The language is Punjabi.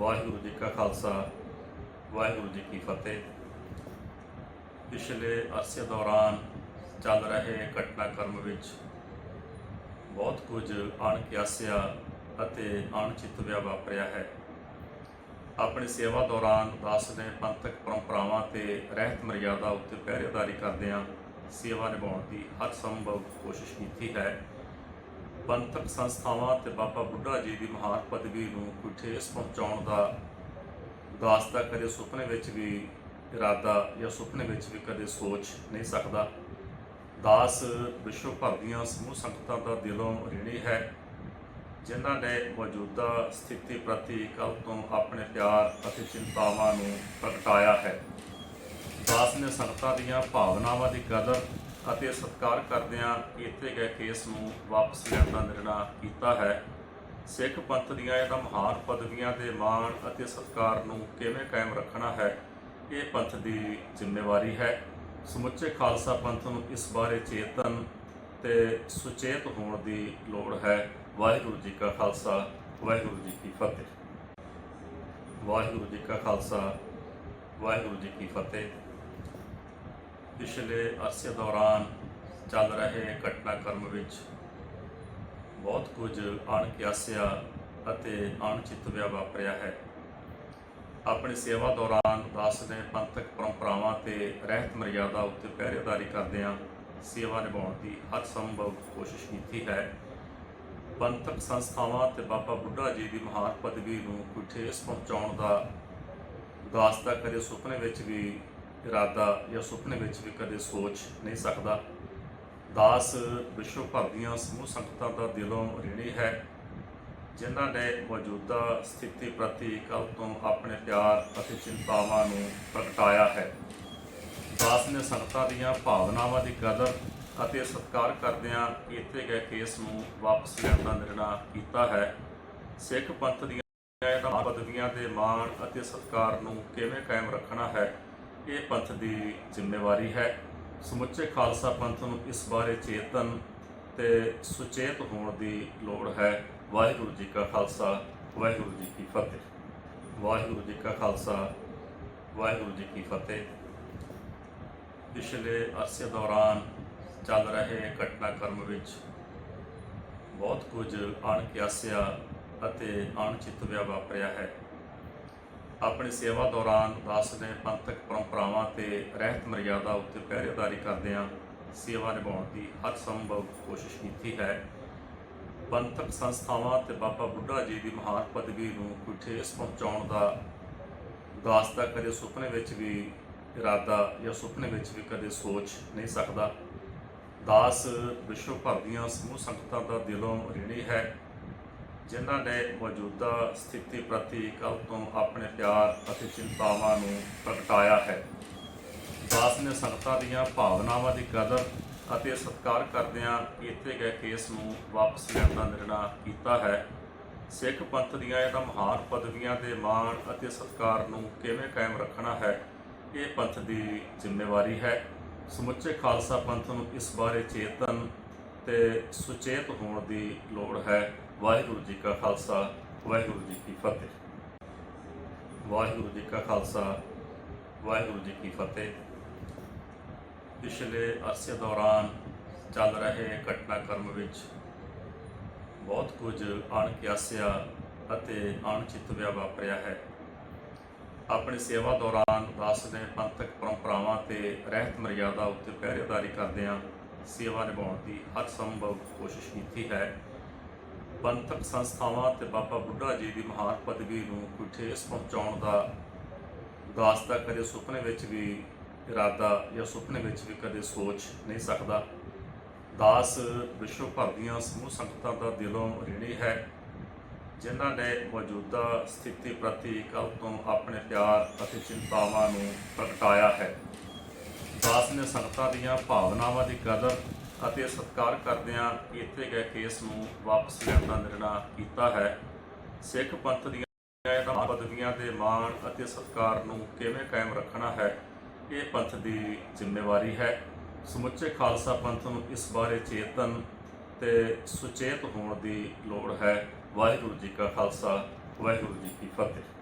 ਵਾਹਿਗੁਰੂ ਜੀ ਕਾ ਖਾਲਸਾ, ਵਾਹਿਗੁਰੂ ਜੀ ਕੀ ਫਤਿਹ। ਪਿਛਲੇ ਅਰਸੇ ਦੌਰਾਨ ਚੱਲ ਰਹੇ ਘਟਨਾਕ੍ਰਮ ਵਿੱਚ ਬਹੁਤ ਕੁਝ ਅਣਕਿਆਸਿਆ ਅਤੇ ਅਣਚਿਤਵਿਆ ਵਾਪਰਿਆ ਹੈ। ਆਪਣੀ ਸੇਵਾ ਦੌਰਾਨ ਦਾਸ ਨੇ ਪੰਥਕ ਪਰੰਪਰਾਵਾਂ ਤੇ ਰਹਿਤ ਮਰਿਆਦਾ ਉੱਤੇ ਪਹਿਰੇਦਾਰੀ ਕਰਦਿਆਂ ਸੇਵਾ ਨਿਭਾਉਣ ਦੀ ਹਰ ਸੰਭਵ ਕੋਸ਼ਿਸ਼ ਕੀਤੀ ਹੈ। ਪੰਥਕ ਸੰਸਥਾਵਾਂ ਤੇ ਬਾਬਾ ਬੁੱਢਾ ਜੀ ਦੀ ਮਹਾਨ ਪਦਵੀ ਨੂੰ ਕੋਈ ਠੇਸ ਪਹੁੰਚਾਉਣ ਦਾ ਦਾਸ ਦਾ ਕਦੇ ਸੁਪਨੇ ਵਿੱਚ ਵੀ ਇਰਾਦਾ ਜਾਂ ਸੁਪਨੇ ਵਿੱਚ ਵੀ ਕਦੇ ਸੋਚ ਨਹੀਂ ਸਕਦਾ। ਦਾਸ ਵਿਸ਼ਵ ਭਰ ਦੀਆਂ ਸਮੂਹ ਸੰਗਤਾਂ ਦਾ ਦਿਲੋਂ ਰਿਣੀ ਹੈ, ਜਿਨ੍ਹਾਂ ਨੇ ਮੌਜੂਦਾ ਸਥਿਤੀ ਪ੍ਰਤੀ ਕੱਲ ਤੋਂ ਆਪਣੇ ਪਿਆਰ ਅਤੇ ਚਿੰਤਾਵਾਂ ਨੂੰ ਪ੍ਰਗਟਾਇਆ ਹੈ। ਦਾਸ ਨੇ ਸੰਗਤਾਂ ਦੀਆਂ ਭਾਵਨਾਵਾਂ ਦੀ ਕਦਰ ਅਤੇ ਸਤਿਕਾਰ ਕਰਦਿਆਂ ਕੀਤੇ ਗਏ ਕੇਸ ਨੂੰ ਵਾਪਸ ਲੈਣ ਦਾ ਨਿਰਣਾ ਕੀਤਾ ਹੈ। ਸਿੱਖ ਪੰਥ ਦੀਆਂ ਇਹਨਾਂ ਮਹਾਨ ਪਦਵੀਆਂ ਦੇ ਮਾਣ ਅਤੇ ਸਤਿਕਾਰ ਨੂੰ ਕਿਵੇਂ ਕਾਇਮ ਰੱਖਣਾ ਹੈ, ਇਹ ਪੰਥ ਦੀ ਜ਼ਿੰਮੇਵਾਰੀ ਹੈ। ਸਮੁੱਚੇ ਖਾਲਸਾ ਪੰਥ ਨੂੰ ਇਸ ਬਾਰੇ ਚੇਤਨ ਤੇ ਸੁਚੇਤ ਹੋਣ ਦੀ ਲੋੜ ਹੈ। ਵਾਹਿਗੁਰੂ ਜੀ ਕਾ ਖਾਲਸਾ, ਵਾਹਿਗੁਰੂ ਜੀ ਕੀ ਫਤਿਹ। ਵਾਹਿਗੁਰੂ ਜੀ ਕਾ ਖਾਲਸਾ, ਵਾਹਿਗੁਰੂ ਜੀ ਕੀ ਫਤਿਹ। ਪਿਛਲੇ ਅਰਸੇ ਦੌਰਾਨ ਚੱਲ ਰਹੇ ਘਟਨਾਕ੍ਰਮ ਵਿੱਚ ਬਹੁਤ ਕੁਝ ਅਣਕਿਆਸਿਆ ਅਤੇ ਅਣਚਿਤਵਿਆ ਵਾਪਰਿਆ ਹੈ। ਆਪਣੀ ਸੇਵਾ ਦੌਰਾਨ ਦਾਸ ਨੇ ਪੰਥਕ ਪਰੰਪਰਾਵਾਂ ਤੇ ਰਹਿਤ ਮਰਿਆਦਾ ਉੱਤੇ ਪਹਿਰੇਦਾਰੀ ਕਰਦਿਆਂ ਸੇਵਾ ਨਿਭਾਉਣ ਦੀ ਹਰ ਸੰਭਵ ਕੋਸ਼ਿਸ਼ ਕੀਤੀ ਹੈ। ਪੰਥਕ ਸੰਸਥਾਵਾਂ ਤੇ ਬਾਬਾ ਬੁੱਢਾ ਜੀ ਦੀ ਮਹਾਨ ਪਦਵੀ ਨੂੰ ਕੋਈ ਠੇਸ ਪਹੁੰਚਾਉਣ ਦਾ ਦਾਸ ਦਾ ਕਦੇ ਸੁਪਨੇ ਵਿੱਚ ਵੀ ਇਰਾਦਾ ਜਾਂ ਸੁਪਨੇ ਵਿੱਚ ਵੀ ਕਦੇ ਸੋਚ ਨਹੀਂ ਸਕਦਾ। ਦਾਸ ਵਿਸ਼ਵ ਭਰ ਦੀਆਂ ਸਮੂਹ ਸੰਗਤਾਂ ਦਾ ਦਿਲੋਂ ਰਿਣੀ ਹੈ, ਜਿਨ੍ਹਾਂ ਨੇ ਮੌਜੂਦਾ ਸਥਿਤੀ ਪ੍ਰਤੀ ਕੱਲ ਤੋਂ ਆਪਣੇ ਪਿਆਰ ਅਤੇ ਚਿੰਤਾਵਾਂ ਨੂੰ ਪ੍ਰਗਟਾਇਆ ਹੈ। ਦਾਸ ਨੇ ਸੰਗਤਾਂ ਦੀਆਂ ਭਾਵਨਾਵਾਂ ਦੀ ਕਦਰ ਅਤੇ ਸਤਿਕਾਰ ਕਰਦਿਆਂ ਕੀਤੇ ਗਏ ਕੇਸ ਨੂੰ ਵਾਪਸ ਲੈਣ ਦਾ ਨਿਰਣਾ ਕੀਤਾ ਹੈ। ਸਿੱਖ ਪੰਥ ਦੀਆਂ ਇਹਨਾਂ ਪਦਵੀਆਂ ਦੇ ਮਾਣ ਅਤੇ ਸਤਿਕਾਰ ਨੂੰ ਕਿਵੇਂ ਕਾਇਮ ਰੱਖਣਾ ਹੈ? ਇਹ ਪੰਥ ਦੀ ਜ਼ਿੰਮੇਵਾਰੀ ਹੈ। ਸਮੁੱਚੇ ਖਾਲਸਾ ਪੰਥ ਨੂੰ ਇਸ ਬਾਰੇ ਚੇਤਨ ਤੇ ਸੁਚੇਤ ਹੋਣ ਦੀ ਲੋੜ ਹੈ। ਵਾਹਿਗੁਰੂ ਜੀ ਕਾ ਖਾਲਸਾ, ਵਾਹਿਗੁਰੂ ਜੀ ਕੀ ਫਤਿਹ। ਵਾਹਿਗੁਰੂ ਜੀ ਕਾ ਖਾਲਸਾ, ਵਾਹਿਗੁਰੂ ਜੀ ਕੀ ਫਤਿਹ। ਪਿਛਲੇ ਅਰਸੇ ਦੌਰਾਨ ਚੱਲ ਰਹੇ ਘਟਨਾਕ੍ਰਮ ਵਿੱਚ ਬਹੁਤ ਕੁਝ ਅਣਕਿਆਸਿਆ ਅਤੇ ਅਣਚਿਤਵਿਆ ਵਾਪਰਿਆ ਹੈ। ਆਪਣੀ ਸੇਵਾ ਦੌਰਾਨ ਦਾਸ ਨੇ ਪੰਥਕ ਪਰੰਪਰਾਵਾਂ ਤੇ ਰਹਿਤ ਮਰਿਆਦਾ ਉੱਤੇ ਪਹਿਰੇਦਾਰੀ ਕਰਦਿਆਂ ਸੇਵਾ ਨਿਭਾਉਣ ਦੀ ਹਰ ਸੰਭਵ ਕੋਸ਼ਿਸ਼ ਕੀਤੀ ਹੈ। ਪੰਥਕ ਸੰਸਥਾਵਾਂ ਤੇ ਬਾਬਾ ਬੁੱਢਾ ਜੀ ਦੀ ਮਹਾਨ ਪਦਵੀ ਨੂੰ ਕੋਈ ਠੇਸ ਪਹੁੰਚਾਉਣ ਦਾ ਦਾਸ ਦਾ ਕਦੇ ਸੁਪਨੇ ਵਿੱਚ ਵੀ ਇਰਾਦਾ ਜਾਂ ਸੁਪਨੇ ਵਿੱਚ ਵੀ ਕਦੇ ਸੋਚ ਨਹੀਂ ਸਕਦਾ। ਦਾਸ ਵਿਸ਼ਵ ਭਰ ਦੀਆਂ ਸਮੂਹ ਸੰਗਤਾਂ ਦਾ ਦਿਲੋਂ ਰਿਣੀ ਹੈ। ਜਿਨ੍ਹਾਂ ਨੇ ਮੌਜੂਦਾ ਸਥਿਤੀ ਪ੍ਰਤੀ ਕੱਲ ਤੋਂ ਆਪਣੇ ਪਿਆਰ ਅਤੇ ਚਿੰਤਾਵਾਂ ਨੂੰ ਪ੍ਰਗਟਾਇਆ ਹੈ। ਦਾਸ ਨੇ ਸੰਗਤਾਂ ਦੀਆਂ ਭਾਵਨਾਵਾਂ ਦੀ ਕਦਰ ਅਤੇ ਸਤਿਕਾਰ ਕਰਦਿਆਂ ਕੀਤੇ ਗਏ ਕੇਸ ਨੂੰ ਵਾਪਸ ਲੈਣ ਦਾ ਨਿਰਣਾ ਕੀਤਾ ਹੈ। ਸਿੱਖ ਪੰਥ ਦੀਆਂ ਇਹਨਾਂ ਮਹਾਨ ਪਦਵੀਆਂ ਦੇ ਮਾਣ ਅਤੇ ਸਤਿਕਾਰ ਨੂੰ ਕਿਵੇਂ ਕਾਇਮ ਰੱਖਣਾ ਹੈ, ਇਹ ਪੰਥ ਦੀ ਜ਼ਿੰਮੇਵਾਰੀ ਹੈ। ਸਮੁੱਚੇ ਖਾਲਸਾ ਪੰਥ ਨੂੰ ਇਸ ਬਾਰੇ ਚੇਤਨ ਤੇ ਸੁਚੇਤ ਹੋਣ ਦੀ ਲੋੜ ਹੈ। ਵਾਹਿਗੁਰੂ ਜੀ ਕਾ ਖਾਲਸਾ, ਵਾਹਿਗੁਰੂ ਜੀ ਕੀ ਫਤਿਹ। ਵਾਹਿਗੁਰੂ ਜੀ ਕਾ ਖਾਲਸਾ, ਵਾਹਿਗੁਰੂ ਜੀ ਕੀ ਫਤਿਹ। ਪਿਛਲੇ ਅਰਸੇ ਦੌਰਾਨ ਚੱਲ ਰਹੇ ਘਟਨਾਕ੍ਰਮ ਵਿੱਚ ਬਹੁਤ ਕੁਝ ਅਣਕਿਆਸਿਆ ਅਤੇ ਅਣਚਿਤਵਿਆ ਵਾਪਰਿਆ ਹੈ। ਆਪਣੀ ਸੇਵਾ ਦੌਰਾਨ ਦਾਸ ਨੇ ਪੰਥਕ ਪਰੰਪਰਾਵਾਂ ਤੇ ਰਹਿਤ ਮਰਿਆਦਾ ਉੱਤੇ ਪਹਿਰੇਦਾਰੀ ਕਰਦਿਆਂ ਸੇਵਾ ਨਿਭਾਉਣ ਦੀ ਹਰ ਸੰਭਵ ਕੋਸ਼ਿਸ਼ ਕੀਤੀ ਹੈ। ਪੰਥਕ ਸੰਸਥਾਵਾਂ ਤੇ ਬਾਬਾ ਬੁੱਢਾ ਜੀ ਦੀ ਮਹਾਨ ਪਦਵੀ ਨੂੰ ਕੋਈ ਠੇਸ ਪਹੁੰਚਾਉਣ ਦਾ ਦਾਸ ਦਾ ਕਦੇ ਸੁਪਨੇ ਵਿੱਚ ਵੀ ਇਰਾਦਾ ਜਾਂ ਸੁਪਨੇ ਵਿੱਚ ਵੀ ਕਦੇ ਸੋਚ ਨਹੀਂ ਸਕਦਾ। ਦਾਸ ਵਿਸ਼ਵ ਭਰ ਦੀਆਂ ਸਮੂਹ ਸੰਗਤਾਂ ਦਾ ਦਿਲੋਂ ਰਿਣੀ ਹੈ, ਜਿਨ੍ਹਾਂ ਨੇ ਮੌਜੂਦਾ ਸਥਿਤੀ ਪ੍ਰਤੀ ਕੱਲ ਤੋਂ ਆਪਣੇ ਪਿਆਰ ਅਤੇ ਚਿੰਤਾਵਾਂ ਨੂੰ ਪ੍ਰਗਟਾਇਆ ਹੈ। ਦਾਸ ਨੇ ਸੰਗਤਾਂ ਦੀਆਂ ਭਾਵਨਾਵਾਂ ਦੀ ਕਦਰ ਅਤੇ ਸਤਿਕਾਰ ਕਰਦਿਆਂ ਕੀਤੇ ਗਏ ਕੇਸ ਨੂੰ ਵਾਪਸ ਲੈਣ ਦਾ ਨਿਰਣਾ ਕੀਤਾ ਹੈ। ਸਿੱਖ ਪੰਥ ਦੀਆਂ ਇਹਨਾਂ ਪਦਵੀਆਂ ਦੇ ਮਾਣ ਅਤੇ ਸਤਿਕਾਰ ਨੂੰ ਕਿਵੇਂ ਕਾਇਮ ਰੱਖਣਾ ਹੈ, ਇਹ ਪੰਥ ਦੀ ਜ਼ਿੰਮੇਵਾਰੀ ਹੈ। ਸਮੁੱਚੇ ਖਾਲਸਾ ਪੰਥ ਨੂੰ ਇਸ ਬਾਰੇ ਚੇਤਨ ਤੇ ਸੁਚੇਤ ਹੋਣ ਦੀ ਲੋੜ ਹੈ। ਵਾਹਿਗੁਰੂ ਜੀ ਕਾ ਖਾਲਸਾ, ਵਾਹਿਗੁਰੂ ਜੀ ਕੀ ਫਤਿਹ।